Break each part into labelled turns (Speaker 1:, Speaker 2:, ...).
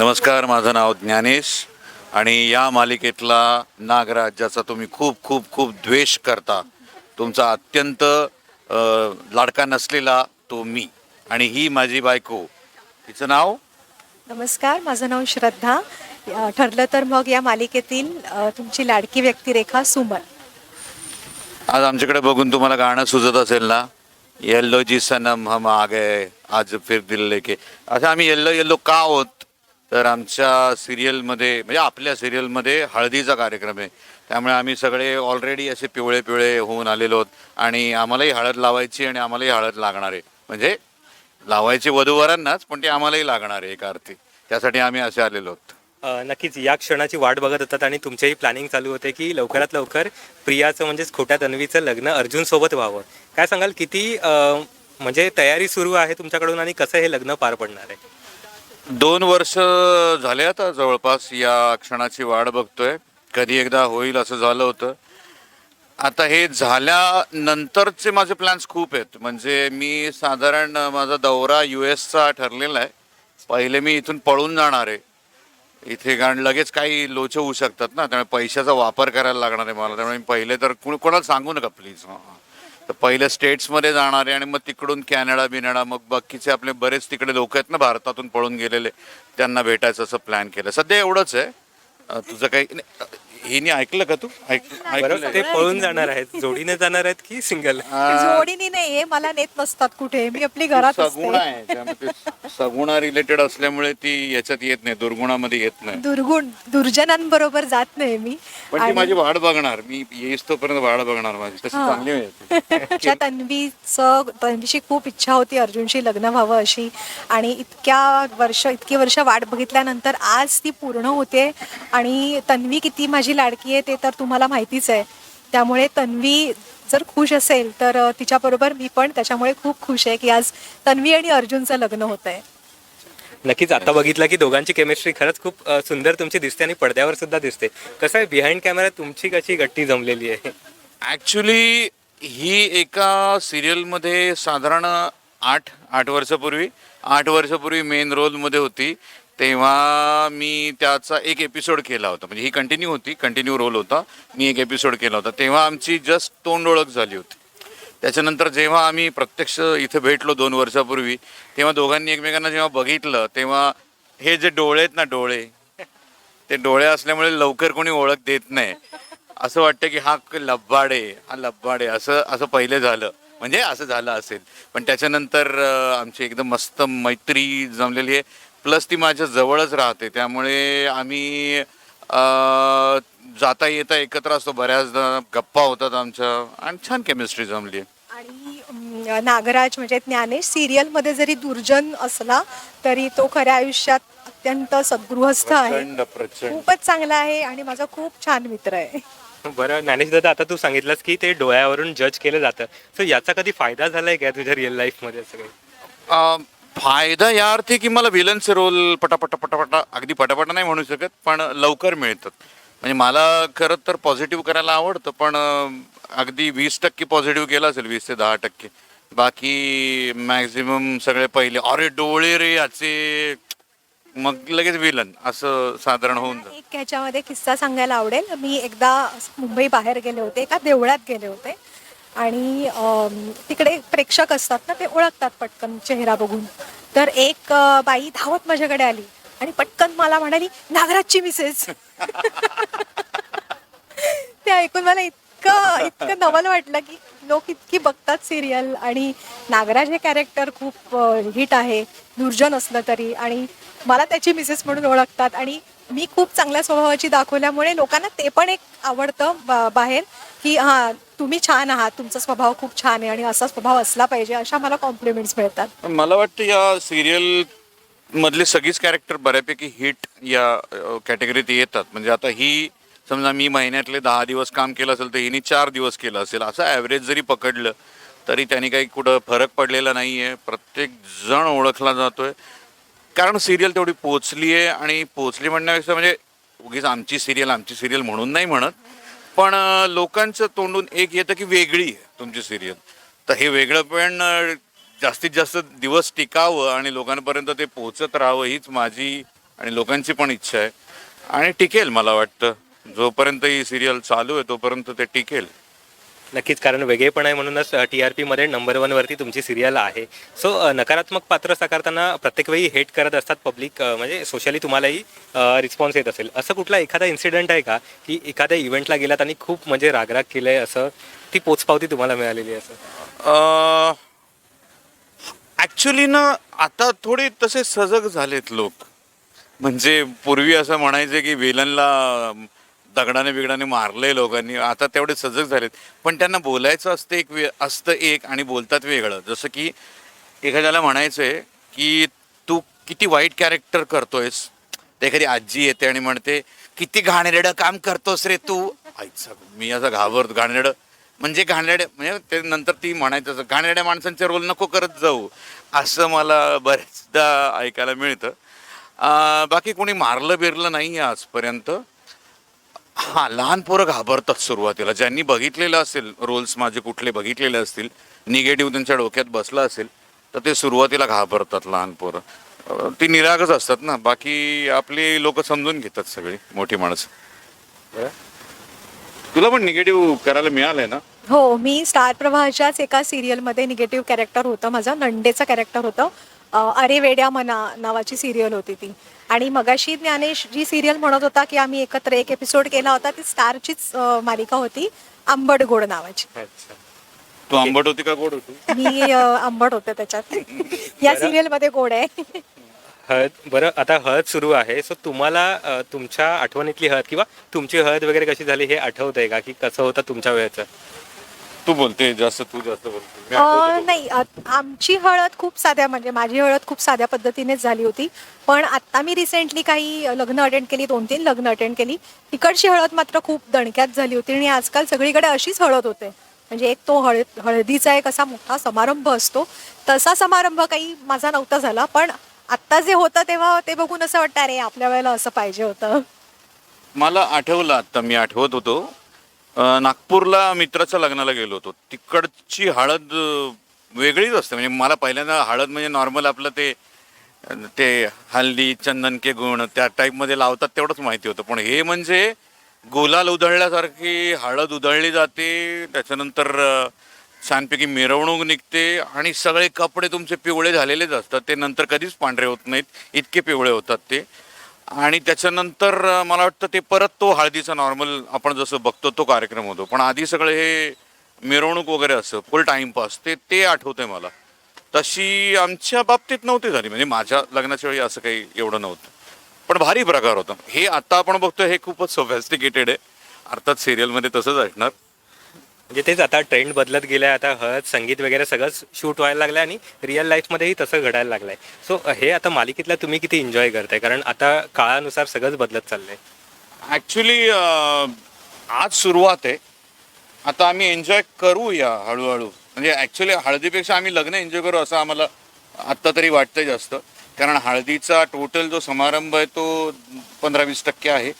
Speaker 1: नमस्कार माझं नाव ज्ञानेश आणि या मालिकेतला नागराज ज्याचा तुम्ही खूप खूप खूप द्वेष करता. तुमचा अत्यंत लाडका नसलेला तो मी आणि ही माझी बायको. तिचं नाव?
Speaker 2: नमस्कार माझं नाव श्रद्धा. ठरलं तर मग या मालिकेतील तुमची लाडकी व्यक्तिरेखा सुमन.
Speaker 1: आज आमच्याकडे बघून तुम्हाला गाणं सुचत असेल ना? येल्लो जी सनम हम आ गए आज फिर दिल लेके. असं आम्ही येल्लो येल्लो का आहोत? तर आमच्या सिरियलमध्ये म्हणजे आपल्या सिरियलमध्ये हळदीचा कार्यक्रम आहे. त्यामुळे आम्ही सगळे ऑलरेडी असे पिवळे पिवळे होऊन आलेलो आहोत आणि आम्हालाही हळद लावायची आणि आम्हालाही हळद लागणार आहे. म्हणजे लावायची वधूवरांनाच पण ते आम्हालाही लागणार आहे एका अर्थी त्यासाठी आम्ही असे आलेलो आहोत.
Speaker 3: नक्कीच या क्षणाची वाट बघत होतात आणि तुमचेही प्लॅनिंग चालू होते की लवकरात लवकर प्रियाचं म्हणजेच खोट्या तन्वीचं लग्न अर्जुन सोबत व्हावं. काय सांगाल किती म्हणजे तयारी सुरू आहे तुमच्याकडून आणि कसं हे लग्न पार पडणार आहे?
Speaker 1: दोन वर्ष झाले आता जवळपास या क्षणाची वाट बघतोय. कधी एकदा होईल असं झालं होतं. आता हे झाल्यानंतरचे माझे प्लॅन्स खूप आहेत. म्हणजे मी साधारण माझा दौरा यू एसचा ठरलेला आहे. पहिले मी इथून पळून जाणार आहे. इथे कारण लगेच काही लोच होऊ शकतात ना. त्यामुळे पैशाचा वापर करायला लागणार आहे मला. त्यामुळे मी पहिले तर कुण कोणाला सांगू नका प्लीज तर पहिले स्टेट्समध्ये जाणारे आणि मग तिकडून कॅनडा बिनडा मग बाकीचे आपले बरेच तिकडे लोक आहेत ना भारतातून पळून गेलेले त्यांना भेटायचं असं प्लॅन केलं. सध्या एवढंच आहे. तुझं काही नाही, हिने ऐकलं का तू? ऐक ऐकलं.
Speaker 3: ते पळून जाणार आहेत. जोडीने जाणार आहेत की सिंगल
Speaker 2: जोडीने नाही हे मला नेत नसतात कुठे. मी आपली घरात
Speaker 1: सगुण आहे. त्यामुळे ते सगुणा रिलेटेड असल्यामुळे ती याच्यात येत नाही दुर्गुणामध्ये येत नाही.
Speaker 2: दुर्गुण दुर्जनांबरोबर जात नाही मी.
Speaker 1: पण ती माझी वाढ बघणार. मी येईस तोपर्यंत वाढ बघणार माझी. तशी. चांगली मिळते
Speaker 2: त्या तन्वीचं तन्वीची खूप इच्छा होती अर्जुनशी लग्न व्हावं अशी. आणि इतक्या वर्ष इतकी वर्ष वाट बघितल्यानंतर आज ती पूर्ण होते. आणि तन्वी किती माझी लाडकी आहे ते तर तुम्हाला माहितीच आहे. त्यामुळे तन्वी जर खुश असेल तर तिच्याबरोबर मी पण त्याच्यामुळे खूप खुश आहे की आज तन्वी आणि अर्जुनचं लग्न होत आहे.
Speaker 3: नक्कीच आता बघितलं की दोघांची केमिस्ट्री खरंच खूप सुंदर तुमची दिसते आणि पडद्यावर सुद्धा दिसते. कसं आहे बिहाइंड कॅमेरा तुमची कशी गट्टी जमलेली आहे?
Speaker 1: ॲक्च्युली ही एका सिरियलमध्ये साधारण आठ आठ वर्षापूर्वी आठ वर्षापूर्वी मेन रोलमध्ये होती. तेव्हा मी त्याचा एक एपिसोड केला होता. म्हणजे ही कंटिन्यू होती कंटिन्यू रोल होता. मी एक एपिसोड केला होता. तेव्हा आमची जस्ट तोंड ओळख झाली होती. त्याच्यानंतर जेव्हा आम्ही प्रत्यक्ष इथे भेटलो दोन वर्षापूर्वी तेव्हा दोघांनी एकमेकांना जेव्हा बघितलं तेव्हा हे जे डोळे आहेत ना डोळे ते डोळे असल्यामुळे लवकर कोणी ओळख देत नाही. असं वाटतं की हा लब्बाडे हा लब्बाडे असं असं पहिले झालं. म्हणजे असं झालं असेल. पण त्याच्यानंतर आमची एकदम मस्त मैत्री जमलेली आहे. प्लस ती माझ्या जवळच राहते. त्यामुळे आम्ही अं, जाता येता एकत्र असतो. बऱ्याचदा गप्पा होतात आमच्या आणि छान केमिस्ट्री जमली आहे
Speaker 2: आणि नागराज म्हणजे ज्ञानेश सिरियलमध्ये जरी दुर्जन असला तरी तो खऱ्या आयुष्यात अत्यंत सद्गृहस्थ आहे.
Speaker 1: प्रचंड
Speaker 2: खूपच चांगला आहे आणि माझा खूप छान मित्र आहे.
Speaker 3: बरं ज्ञानेश दादा आता तू सांगितलंस की ते डोळ्यावरून जज केलं जातं. सो याचा कधी फायदा झालाय का तुझ्या रिअल लाईफमध्ये असं काही?
Speaker 1: अं, फायदा या अर्थी की मला विलनचे रोल पटापटा पटापटा अगदी पटापटा नाही म्हणू शकत पण लवकर मिळतात. म्हणजे मला खरं तर पॉझिटिव्ह करायला आवडतं पण अगदी वीस टक्के पॉझिटिव्ह केलं असेल वीस ते दहा टक्के. बाकी मॅक्झिमम सगळे पहिले अरे डोळे रे याचे. मग लगेच विलन असं साधारण होऊन जातं.
Speaker 2: एक ह्याच्यामध्ये किस्सा सांगायला आवडेल. मी एकदा मुंबई बाहेर गेले होते एका देवळात गेले होते. आणि तिकडे प्रेक्षक असतात ना ते ओळखतात पटकन चेहरा बघून. तर एक बाई धावत माझ्याकडे आली आणि पटकन मला म्हणाली नागराजची मिसेस ते ऐकून मला इतकं इतकं नवल वाटलं की लोक इतकी बघतात सिरियल आणि नागराज हे कॅरेक्टर खूप हिट आहे दुर्जन असलं तरी आणि मला त्याची मिसेस म्हणून ओळखतात आणि मी खूप चांगल्या स्वभावाची दाखवल्यामुळे लोकांना ते पण एक आवडतं बाहेर की हां तुम्ही छान आहात तुमचा स्वभाव खूप छान आहे आणि असा स्वभाव असला पाहिजे. अशा मला कॉम्प्लिमेंट्स मिळतात.
Speaker 1: मला वाटतं या सिरियल मधले सगळीच कॅरेक्टर बऱ्यापैकी हिट या कॅटेगरीत येतात. म्हणजे आता ही समजा मी महिन्यातले दहा दिवस काम केलं असेल तर हिने चार दिवस केलं असेल. असं ॲव्हरेज जरी पकडलं तरी त्यांनी काही कुठं फरक पडलेला नाही आहे प्रत्येक जण ओळखला जातोय. कारण सिरियल तेवढी पोचली आहे आणि पोचली म्हणण्यापेक्षा म्हणजे उगीच आमची सिरियल आमची सिरियल म्हणून नाही म्हणत. पण लोकांचं तोंडून एक येतं की वेगळी आहे तुमची सिरियल. तर हे वेगळं पण जास्तीत जास्त दिवस टिकावं आणि लोकांपर्यंत ते पोचत राहावं हीच माझी आणि लोकांची पण इच्छा आहे. आणि टिकेल मला वाटतं. जोपर्यंत ही सिरियल चालू आहे तोपर्यंत ते टिकेल.
Speaker 3: नक्कीच कारण वेगळेपण आहे म्हणूनच टी आर पीमध्ये नंबर वनवरती तुमची सिरियल आहे. सो नकारात्मक पात्र साकारताना प्रत्येक वेळी हेट करत असतात पब्लिक म्हणजे सोशली तुम्हालाही रिस्पॉन्स येत असेल. असं कुठला एखादा इन्सिडेंट आहे का की एखाद्या इव्हेंटला गेलात आणि खूप म्हणजे रागराग केलं आहे असं ती पोचपावती तुम्हाला मिळालेली आहे असं?
Speaker 1: ॲक्च्युली ना आता थोडे तसे सजग झालेत लोक. म्हणजे पूर्वी असं म्हणायचे की विलनला दगडाने बिगडाने मारले लोकांनी. आता तेवढे सजग झालेत. पण त्यांना बोलायचं असतं एक वे असतं एक आणि बोलतात वेगळं. जसं की एखाद्याला म्हणायचं आहे की तू किती वाईट कॅरेक्टर करतोयस. ते एखादी आजी येते आणि म्हणते किती घाणेरडं काम करतोस रे तू. आईचा मी असं घाबरतो. घाणेरडं म्हणजे घाणेरडे म्हणजे ते नंतर ती म्हणायचं असं, घाणेरड्या माणसांचे रोल नको करत जाऊ. असं मला बऱ्याचदा ऐकायला मिळतं. बाकी कोणी मारलं बिरलं नाही आहे आजपर्यंत. हा लहान पोरं घाबरतात सुरुवातीला. ज्यांनी बघितलेलं असेल रोल्स माझे कुठले बघितलेले असतील निगेटिव्ह त्यांच्या डोक्यात बसला असेल तर ते सुरुवातीला घाबरतात लहान पोरं. ती निरागच असतात ना. बाकी आपली लोक समजून घेतात सगळी मोठी माणसं.
Speaker 3: बरं.
Speaker 1: तुला पण निगेटिव्ह करायला मिळालंय ना?
Speaker 2: हो मी स्टार प्रवाहाच्याच एका सिरियलमध्ये निगेटिव्ह कॅरेक्टर होतं. माझं नंडेचं कॅरेक्टर होतं. अ, अरे वेड्या मना नावाची सिरियल होती ती. आणि मगाशी ज्ञानेश जी सिरियल म्हणत होता की आम्ही एकत्र एक एपिसोड केला होता. ती स्टारचीच अ, मालिका होती आंबट गोड नावाची.
Speaker 3: अच्छा.
Speaker 1: तू आंबट होती का गोड होती?
Speaker 2: मी अ, आंबट होते त्याच्यात. या सिरियलमध्ये गोड आहे.
Speaker 3: हळद बरं आता हळद सुरू आहे. सो तुम्हाला तुमच्या आठवणीतली हळद किंवा तुमची हळद वगैरे कशी झाली हे आठवत आहे का? की कसं होतं तुमच्या वेळेचं?
Speaker 1: तू बोलते जास्त तू जास्त बोलते.
Speaker 2: अ. नाही अ, आमची हळद खूप साध्या म्हणजे माझी हळद खूप साध्या पद्धतीनेच झाली होती. पण आता मी रिसेंटली काही लग्न अटेंड केली दोन तीन लग्न अटेंड केली. तिकडची हळद मात्र खूप दणक्यात झाली होती आणि आजकाल सगळीकडे अशीच हळद होते. म्हणजे एक तो हळद हळदीचा एक असा मोठा समारंभ असतो. तसा समारंभ काही माझा नव्हता झाला पण आत्ता जे होतं तेव्हा ते बघून असं वाटतं अरे आपल्या वेळेला असं पाहिजे होतं.
Speaker 1: मला आठवलं आता मी आठवत होतो. अं, नागपूरला मित्राच्या लग्नाला गेलो होतो. तिकडची हळद अं, वेगळीच असते. म्हणजे मला पहिल्यांदा हळद म्हणजे नॉर्मल आपलं ते अं, ते हल्दी चंदन के गुण त्या टाईपमध्ये लावतात तेवढंच माहिती होतं. पण हे म्हणजे गुलाल उधळल्यासारखी हळद उधळली जाते. त्याच्यानंतर अं, छानपैकी मिरवणूक निघते आणि सगळे कपडे तुमचे पिवळे झालेलेच असतात. ते नंतर कधीच पांढरे होत नाहीत. इतके पिवळे होतात ते. आणि त्याच्यानंतर मला वाटतं ते परत तो हळदीचा नॉर्मल आपण जसं बघतो तो कार्यक्रम होतो. पण आधी सगळे हे मिरवणूक वगैरे असं फुल टाइमपास ते ते आठवतंय मला. तशी आमच्या बाबतीत नव्हती झाली. म्हणजे माझ्या लग्नाच्या वेळी असं काही एवढं नव्हतं. पण भारी प्रकार होता. हे आता आपण बघतोय हे खूपच सोफॅस्टिकेटेड आहे. अर्थात सिरियलमध्ये तसंच असणार.
Speaker 3: म्हणजे तेच आता ट्रेंड बदलत गेलाय आता हळद संगीत वगैरे सगळंच शूट व्हायला लागलंय आणि रिअल लाईफमध्येही तसं घडायला लागलंय. सो हे आता मालिकेतला तुम्ही किती एन्जॉय करताय? कारण आता काळानुसार सगळंच बदलत चाललंय.
Speaker 1: ॲक्च्युली आज सुरुवात आहे. आता आम्ही एन्जॉय करूया हळूहळू. म्हणजे ॲक्च्युली हळदीपेक्षा आम्ही लग्न एन्जॉय करू असं आम्हाला आत्ता तरी वाटतंय जास्त. कारण हळदीचा टोटल जो समारंभ आहे तो पंधरा वीस टक्के आहे.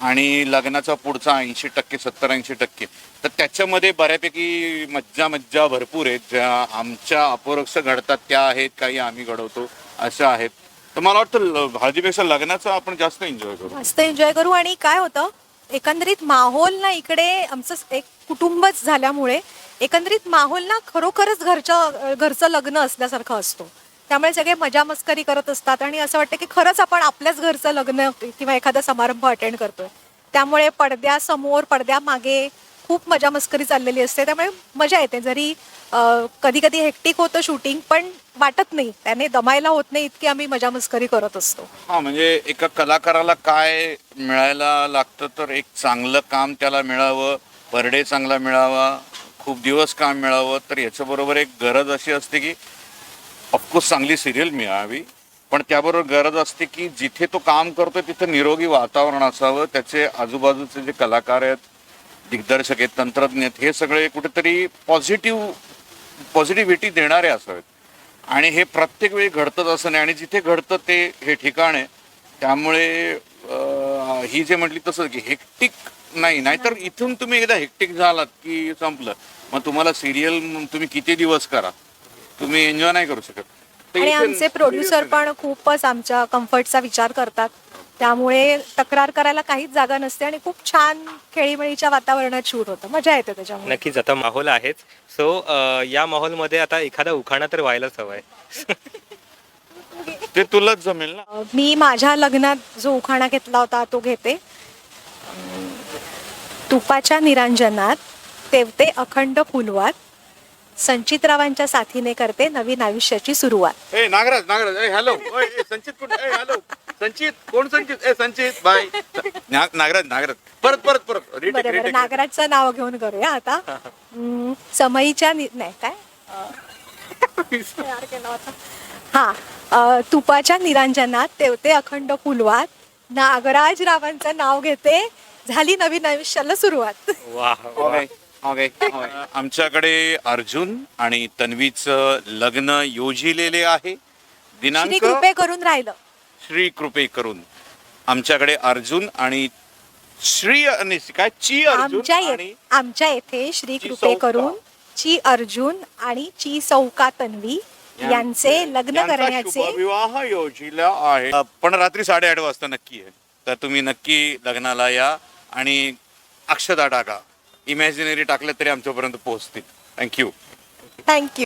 Speaker 1: आणि लग्नाचा पुढचा ऐंशी टक्के सत्तर ऐंशी टक्के. तर त्याच्यामध्ये बऱ्यापैकी मज्जा मज्जा भरपूर आहेत. ज्या आमच्या अपरोक्ष घडतात त्या आहेत काही आम्ही घडवतो अशा आहेत. तर मला वाटतं हळदीपेक्षा लग्नाचा आपण जास्त एन्जॉय करू.
Speaker 2: मस्त एन्जॉय करू. आणि काय होतं एकंदरीत माहोल ना इकडे आमचं एक कुटुंबच झाल्यामुळे एकंदरीत माहोल ना खरोखरच घरच्या घरचं लग्न असल्यासारखं असतो. त्यामुळे सगळे मजा मस्करी करत असतात आणि असं वाटतं की खरंच आपण आपल्याच घरचं लग्न किंवा एखादा समारंभ अटेंड करतोय. त्यामुळे पडद्यासमोर पडद्यामागे खूप मजा मस्करी चाललेली असते. त्यामुळे मजा येते. जरी कधी कधी हेक्टिक होतं शूटिंग पण वाटत नाही. त्याने दमायला होत नाही इतकी आम्ही मजा मस्करी करत असतो.
Speaker 1: हा म्हणजे एका कलाकाराला काय मिळायला लागतं तर एक चांगलं काम त्याला मिळावं पर डे चांगला मिळावा खूप दिवस काम मिळावं तर याच्याबरोबर एक गरज अशी असते की ऑफकोर्स चांगली सिरियल मिळावी पण त्याबरोबर गरज असते की जिथे तो काम करतोय तिथं निरोगी वातावरण असावं. त्याचे आजूबाजूचे जे कलाकार आहेत दिग्दर्शक आहेत तंत्रज्ञ आहेत हे सगळे कुठेतरी पॉझिटिव्ह पॉझिटिव्हिटी देणारे असावेत. आणि हे प्रत्येक वेळी घडतंच असं नाही. आणि जिथे घडतं ते हे ठिकाण आहे. त्यामुळे ही जे म्हटली तसं की हेक्टिक नाही. नाहीतर इथून तुम्ही एकदा हेक्टिक झालात की संपलं. मग तुम्हाला सिरियल तुम्ही किती दिवस करा? तुम्ही एन्जॉय नाही करू शकत.
Speaker 2: आणि आमचे प्रोड्युसर पण खूपच आमच्या कम्फर्टचा विचार करतात. त्यामुळे तक्रार करायला काहीच जागा नसते आणि खूप छान खेळीमेळीच्या वातावरणात शूट होतं. मजा येते त्याच्यामुळे.
Speaker 3: नक्कीच आता माहोल आहेच. सो या माहोलमध्ये आता एखादा उखाणा तर व्हायलाच हवाय.
Speaker 1: ते तुलाच जमेल ना?
Speaker 2: मी माझ्या लग्नात जो उखाणा घेतला होता तो घेते. तुपाच्या निरांजनात तेवते अखंड फुलवात. संचितरावांच्या साथीने करते नवीन आयुष्याची सुरुवात.
Speaker 1: ए नागराज नागराज ए हॅलो ओय, ए, संचित कुठे? ए हॅलो संचित कोण संचित? ए संचित बाय ना- नागराज नागराज. परत परत परत. रिटेक
Speaker 2: बरं बरं.
Speaker 1: रिटेक
Speaker 2: नागराजचं नाव घेऊन करूया आता. अम, समईच्या नि- नाही काय? तयार केला होता. हा अ, तुपाच्या निरांजनात तेवते अखंड फुलवात नागराज रावांचं नाव घेते. झाली नवीन आयुष्याला सुरुवात.
Speaker 3: वा
Speaker 1: ओके. आमच्याकडे अर्जुन आणि तन्वीचं लग्न योजिलेले आहे.
Speaker 2: श्री
Speaker 1: दिनांक
Speaker 2: कृपे करून राहिलं.
Speaker 1: श्री कृपे करून. आमच्याकडे अर्जुन आणि श्री आणि काय? ची अर्जुन
Speaker 2: आमच्या
Speaker 1: आणि
Speaker 2: आमच्या येथे श्री
Speaker 1: ची
Speaker 2: कृपे
Speaker 1: सौका.
Speaker 2: करून ची अर्जुन आणि ची सौका तन्वी यांचे लग्न
Speaker 1: यांचा
Speaker 2: करण्याचे
Speaker 1: शुभविवाह योजिला आहे. अ, पण रात्री साडेआठ वाजता नक्की आहे. तर तुम्ही नक्की लग्नाला या आणि अक्षता टाका. इमॅजिनरी टाकल्या तरी आमच्यापर्यंत पोहोचतील. Thank you
Speaker 2: thank you